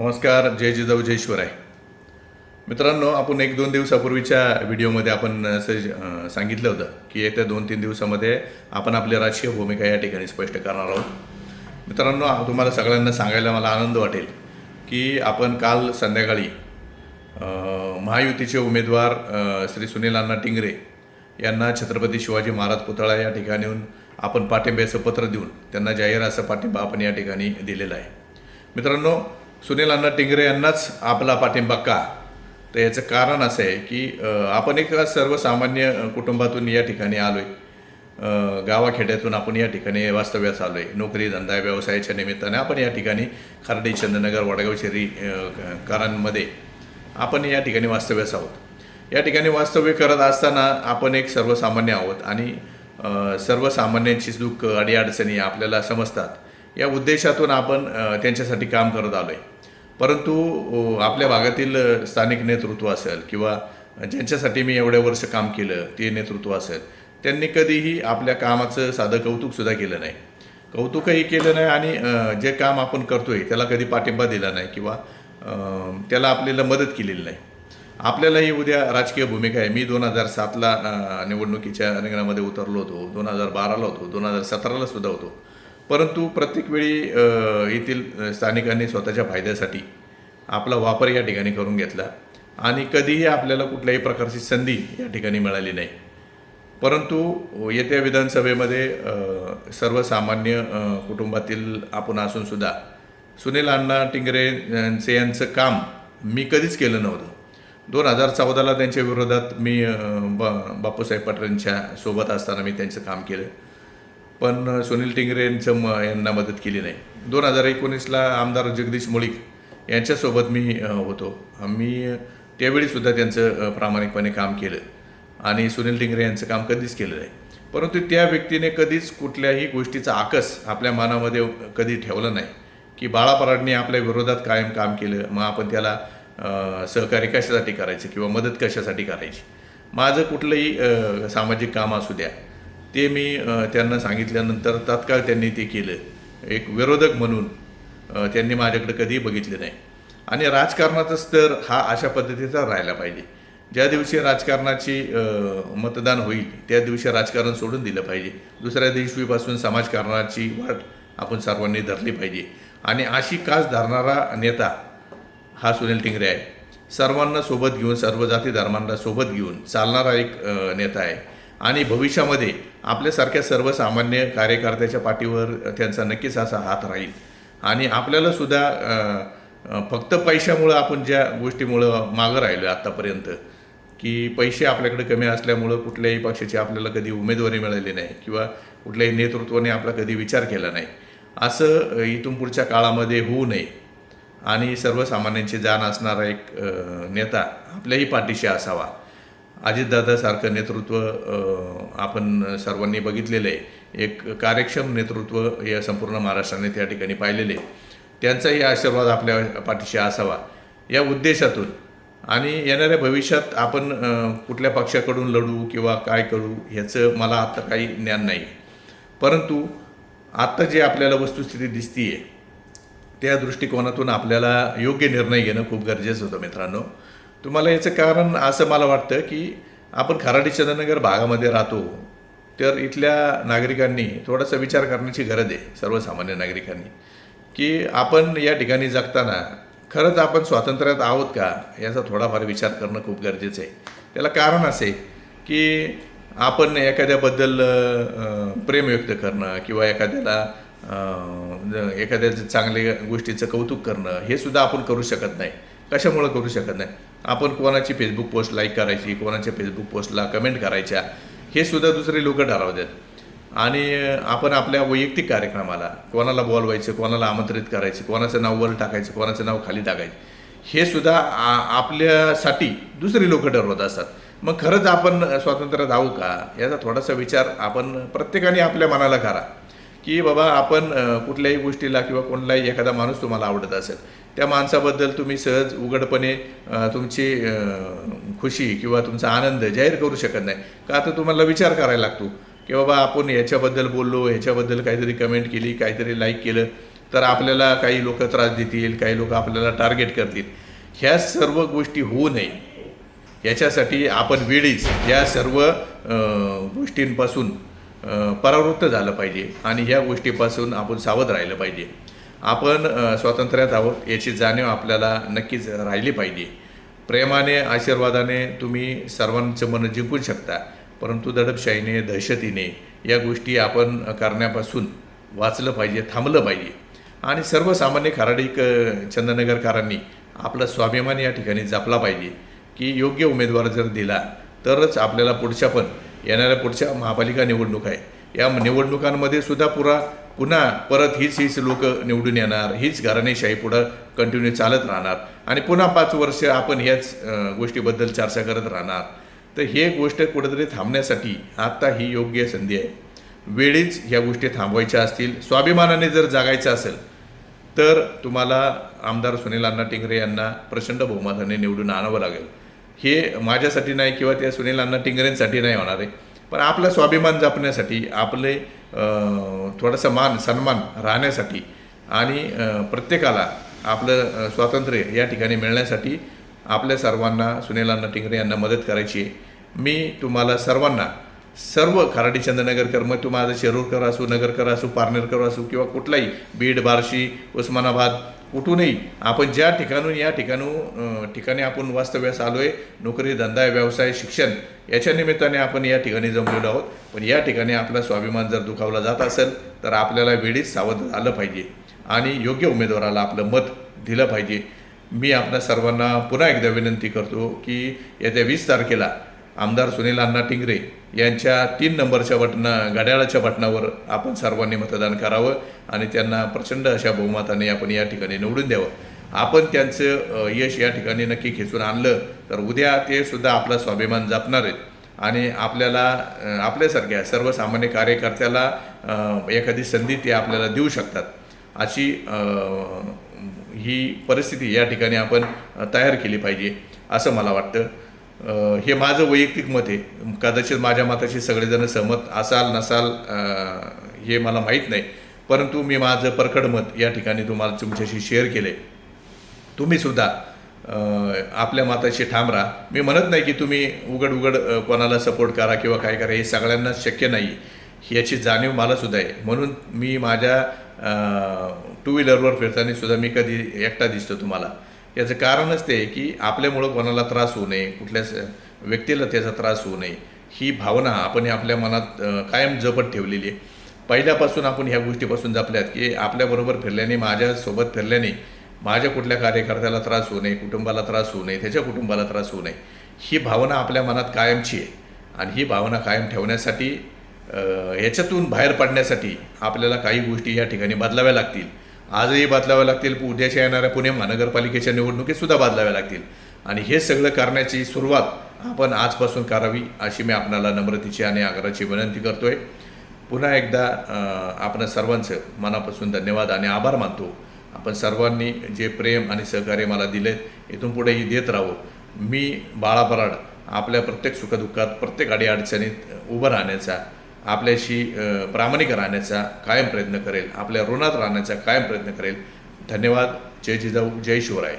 नमस्कार जय जिजाऊ जय शिवराय. मित्रांनो आपण एक दोन दिवसापूर्वीच्या व्हिडिओमध्ये आपण असं सांगितलं होतं की येत्या दोन तीन दिवसामध्ये आपण आपली राजकीय भूमिका या ठिकाणी स्पष्ट करणार आहोत. मित्रांनो तुम्हाला सगळ्यांना सांगायला मला आनंद वाटेल की आपण काल संध्याकाळी महायुतीचे उमेदवार श्री सुनील अण्णा टिंगरे यांना छत्रपती शिवाजी महाराज पुतळा या ठिकाणीहून आपण पाठिंब्याचं पत्र देऊन त्यांना जाहीर असं पाठिंबा आपण या ठिकाणी दिलेला आहे. मित्रांनो सुनील अण्णा टिंगरे यांनाच आपला पाठिंबा का? तर याचं कारण असं आहे की आपण एका सर्वसामान्य कुटुंबातून या ठिकाणी आलो आहे गावाखेड्यातून आपण या ठिकाणी वास्तव्यास आलो आहे नोकरी धंदा व्यवसायाच्या निमित्ताने आपण या ठिकाणी खार्डी चंद्रनगर वडगाव शेरी करांमध्ये आपण या ठिकाणी वास्तव्यास आहोत. या ठिकाणी वास्तव्य करत असताना आपण एक सर्वसामान्य आहोत आणि सर्वसामान्यांची दुःख अडीअडचणी आपल्याला समजतात. या उद्देशातून आपण त्यांच्यासाठी काम करत आलो आहे परंतु आपल्या भागातील स्थानिक नेतृत्व असेल किंवा ज्यांच्यासाठी मी एवढ्या वर्ष काम केलं ते नेतृत्व असेल त्यांनी कधीही आपल्या कामाचं साधं कौतुकसुद्धा केलं नाही. कौतुकही केलं नाही आणि जे काम आपण करतो आहे त्याला कधी पाठिंबा दिला नाही किंवा त्याला आपल्याला मदत केलेली नाही. आपल्यालाही उद्या राजकीय भूमिका आहे. मी दोन हजार सातला निवडणुकीच्या रिंगणामध्ये उतरलो होतो दोन हजार बाराला होतो दोन हजार सतराला सुद्धा होतो. परंतु प्रत्येक वेळी येथील स्थानिकांनी स्वतःच्या फायद्यासाठी आपला वापर या ठिकाणी करून घेतला. आणि कधीही आपल्याला कुठल्याही प्रकारची संधी या ठिकाणी मिळाली नाही. परंतु येत्या विधानसभेमध्ये सर्वसामान्य कुटुंबातील आपण असूनसुद्धा सुनील अण्णा टिंगरे यांचे यांचं काम मी कधीच केलं नव्हतं. दोन हजार चौदाला त्यांच्या विरोधात मी ब बापूसाहेब पाटलांच्या सोबत असताना मी त्यांचं काम केलं. पण सुनील टिंगरे यांचं म यांना मदत केली नाही. दोन हजार एकोणीसला आमदार जगदीश मुळीक यांच्यासोबत मी होतो. मी त्यावेळीसुद्धा त्यांचं प्रामाणिकपणे काम केलं. आणि सुनील टिंगरे यांचं काम कधीच केलं नाही. परंतु त्या व्यक्तीने कधीच कुठल्याही गोष्टीचा आकस आपल्या मनामध्ये कधी ठेवला नाही की बाळा पराडने आपल्या विरोधात कायम काम केलं. मग आपण त्याला सहकार्य कशासाठी करायचं किंवा मदत कशासाठी करायची? माझं कुठलंही सामाजिक काम असू द्या ते मी त्यांना सांगितल्यानंतर तात्काळ त्यांनी ते केलं. एक विरोधक म्हणून त्यांनी माझ्याकडे कधीही बघितले नाही. आणि राजकारणाचा स्तर हा अशा पद्धतीचा राहायला पाहिजे. ज्या दिवशी राजकारणाची मतदान होईल त्या दिवशी राजकारण सोडून दिलं पाहिजे. दुसऱ्या दिवशीपासून समाजकारणाची वाट आपण सर्वांनी धरली पाहिजे. आणि अशी कास धरणारा नेता हा सुनील टिंगरे आहे. सर्वांना सोबत घेऊन सर्व जाती धर्मांना सोबत घेऊन चालणारा एक नेता आहे. आणि भविष्यामध्ये आपल्यासारख्या सर्वसामान्य कार्यकर्त्याच्या पाठीवर त्यांचा नक्कीच असा हात राहील. आणि आपल्याला सुद्धा फक्त पैशामुळं आपण ज्या गोष्टीमुळं मागं राहिलो आत्तापर्यंत की पैसे आपल्याकडे कमी असल्यामुळं कुठल्याही पक्षाची आपल्याला कधी उमेदवारी मिळाली नाही किंवा कुठल्याही नेतृत्वाने आपला कधी विचार केला नाही असं इथून पुढच्या काळामध्ये होऊ नये. आणि सर्वसामान्यांची जाण असणारा एक नेता आपल्याही पाठीशी असावा. अजितदादासारखं नेतृत्व आपण सर्वांनी बघितलेलं आहे एक कार्यक्षम नेतृत्व या संपूर्ण महाराष्ट्राने त्या ठिकाणी पाहिलेले आहे. त्यांचाही आशीर्वाद आपल्या पाठीशी असावा. या उद्देशातून आणि येणाऱ्या भविष्यात आपण कुठल्या पक्षाकडून लढू किंवा काय करू ह्याचं मला आत्ता काही ज्ञान नाही. परंतु आत्ता जे आपल्याला वस्तुस्थिती दिसतीये त्या दृष्टिकोनातून आपल्याला योग्य निर्णय घेणं खूप गरजेचं होतं मित्रांनो. तुम्हाला याचं कारण असं मला वाटतं की आपण खराडी चंद्रनगर भागामध्ये राहतो तर इथल्या नागरिकांनी थोडासा विचार करण्याची गरज आहे सर्वसामान्य नागरिकांनी की आपण या ठिकाणी जगताना खरंच आपण स्वातंत्र्यात आहोत का याचा थोडाफार विचार करणं खूप गरजेचं आहे. त्याला कारण असे की आपण एखाद्याबद्दल प्रेम व्यक्त करणं किंवा एखाद्याला एखाद्याचं चांगल्या गोष्टीचं कौतुक करणं हे सुद्धा आपण करू शकत नाही. कशामुळं करू शकत नाही? आपण कोणाची फेसबुक पोस्ट लाईक करायची कोणाच्या फेसबुक पोस्टला कमेंट करायच्या हे सुद्धा दुसरे लोक ठरवतात. आणि आपण आपल्या वैयक्तिक कार्यक्रमाला कोणाला बोलवायचं कोणाला आमंत्रित करायचं कोणाचं नाव वर टाकायचं कोणाचं नाव खाली टाकायचं हे सुद्धा आ- आपल्यासाठी दुसरी लोक ठरवत असतात. मग खरंच आपण स्वातंत्र्यात आहो का? याचा थोडासा विचार आपण प्रत्येकाने आपल्या मनाला करा. की बाबा आपण कुठल्याही गोष्टीला किंवा कोणलाही एखादा माणूस तुम्हाला आवडत असेल त्या माणसाबद्दल तुम्ही सहज उघडपणे तुमची खुशी किंवा तुमचा आनंद जाहीर करू शकत नाही. का तर तुम्हाला विचार करायला लागतो की बाबा आपण याच्याबद्दल बोललो ह्याच्याबद्दल काहीतरी कमेंट केली काहीतरी लाईक केलं तर आपल्याला काही लोक त्रास देतील काही लोक आपल्याला टार्गेट करतील. ह्या सर्व गोष्टी होऊ नये. याच्यासाठी आपण वेळीच या सर्व गोष्टींपासून परावृत्त झालं पाहिजे आणि ह्या गोष्टीपासून आपण सावध राहिलं पाहिजे. आपण स्वातंत्र्यात आहोत याची जाणीव आपल्याला नक्कीच राहिली पाहिजे. प्रेमाने आशीर्वादाने तुम्ही सर्वांचं मन जिंकू शकता. परंतु दडपशाहीने दहशतीने या गोष्टी आपण करण्यापासून वाचलं पाहिजे थांबलं पाहिजे. आणि सर्वसामान्य खराडीक अ, चंदनगरकरांनी आपला स्वाभिमान या ठिकाणी जपला पाहिजे की योग्य उमेदवार जर दिला तरच आपल्याला पुढच्या पण येणाऱ्या पुढच्या महापालिका निवडणूक आहे. या निवडणुकांमध्ये सुद्धा पुरा पुन्हा परत हीच हीच लोक निवडून येणार. हीच घराणेशाही पुढं कंटिन्यू चालत राहणार. आणि पुन्हा पाच वर्ष आपण ह्याच गोष्टीबद्दल चर्चा करत राहणार. तर हे गोष्ट कुठेतरी थांबण्यासाठी आत्ता ही योग्य संधी आहे. वेळीच ह्या गोष्टी थांबवायच्या असतील. स्वाभिमानाने जर जागायचं असेल तर तुम्हाला आमदार सुनील अण्णा टिंगरे यांना प्रचंड बहुमताने निवडून आणावं लागेल. हे माझ्यासाठी नाही किंवा त्या सुनील अण्णा टिंगरेंसाठी नाही होणार आहे. पण आपला स्वाभिमान जपण्यासाठी आपले थोडासा मान सन्मान राहण्यासाठी आणि प्रत्येकाला आपलं स्वातंत्र्य या ठिकाणी मिळण्यासाठी आपल्या सर्वांना सुनीलांना टिंगरे यांना मदत करायची आहे. मी तुम्हाला सर्वांना सर्व खराडी चंद्रनगरकर मग तू माझं शिरूरकर असू नगरकर असू पारनेरकर असू किंवा कुठलाही बीड बार्शी उस्मानाबाद कुठूनही आपण ज्या ठिकाणून या ठिकाणू ठिकाणी आपण वास्तव्यास आलो आहे नोकरी धंदा व्यवसाय शिक्षण याच्या निमित्ताने आपण या ठिकाणी जमलेलो आहोत. पण या ठिकाणी आपला स्वाभिमान जर दुखावला जात असेल तर आपल्याला वेळीच सावध झालं पाहिजे आणि योग्य उमेदवाराला आपलं मत दिलं पाहिजे. मी आपल्या सर्वांना पुन्हा एकदा विनंती करतो की येत्या वीस तारखेला आमदार सुनील अण्णा टिंगरे यांच्या तीन नंबरच्या बटना घड्याळाच्या बटनावर आपण सर्वांनी मतदान करावं आणि त्यांना प्रचंड अशा बहुमताने आपण या ठिकाणी निवडून द्यावं. आपण त्यांचं यश या ठिकाणी नक्की खेचून आणलं तर उद्या ते सुद्धा आपला स्वाभिमान जपणार आहेत. आणि आपल्याला आपल्यासारख्या सर्वसामान्य कार्यकर्त्याला एखादी संधी ते आपल्याला देऊ शकतात. अशी ही परिस्थिती या ठिकाणी आपण तयार केली पाहिजे असं मला वाटतं. हे माझं वैयक्तिक मत आहे. कदाचित माझ्या मताशी सगळेजण सहमत असाल नसाल हे मला माहीत नाही. परंतु मी माझं परखड मत या ठिकाणी तुम्हाला तुमच्याशी शेअर केले तुम्ही सुद्धा आपल्या मताशी ठाम राहा. मी म्हणत नाही की तुम्ही उघड उघड कोणाला सपोर्ट करा किंवा काय करा हे सगळ्यांना शक्य नाही याची जाणीव मला सुद्धा आहे. म्हणून मी माझ्या टू व्हीलरवर फिरताना सुद्धा मी कधी एकटा दिसतो तुम्हाला. याचं कारणच ते आहे की आपल्यामुळं कोणाला त्रास होऊ नये कुठल्याच व्यक्तीला त्याचा त्रास होऊ नये ही भावना आपण आपल्या मनात कायम जपत ठेवलेली आहे. पहिल्यापासून आपण ह्या गोष्टीपासून जपल्यात की आपल्याबरोबर फिरल्याने माझ्यासोबत फिरल्याने माझ्या कुठल्या कार्यकर्त्याला त्रास होऊ नये कुटुंबाला त्रास होऊ नये त्याच्या कुटुंबाला त्रास होऊ नये. ही भावना आपल्या मनात कायमची आहे आणि ही भावना कायम ठेवण्यासाठी ह्याच्यातून बाहेर पडण्यासाठी आपल्याला काही गोष्टी या ठिकाणी बदलाव्या लागतील. आजही बदलाव्या लागतील. उद्याच्या येणाऱ्या पुणे महानगरपालिकेच्या निवडणुकीत सुद्धा बदलाव्या लागतील. आणि हे सगळं करण्याची सुरुवात आपण आजपासून करावी अशी मी आपणाला नम्रतेची आणि आग्रहाची विनंती करतोय. पुन्हा एकदा आपण सर्वांचं मनापासून धन्यवाद आणि आभार मानतो. आपण सर्वांनी जे प्रेम आणि सहकार्य मला दिलेत इथून पुढेही देत राहू मी बाळापराड आपल्या प्रत्येक सुखदुःखात प्रत्येक अडीअडचणीत उभं राहण्याचा आपल्याशी प्रामाणिक राहण्याचा कायम प्रयत्न करेल आपल्या ऋणात राहण्याचा कायम प्रयत्न करेल. धन्यवाद. जय जिजाऊ जय शिवराय.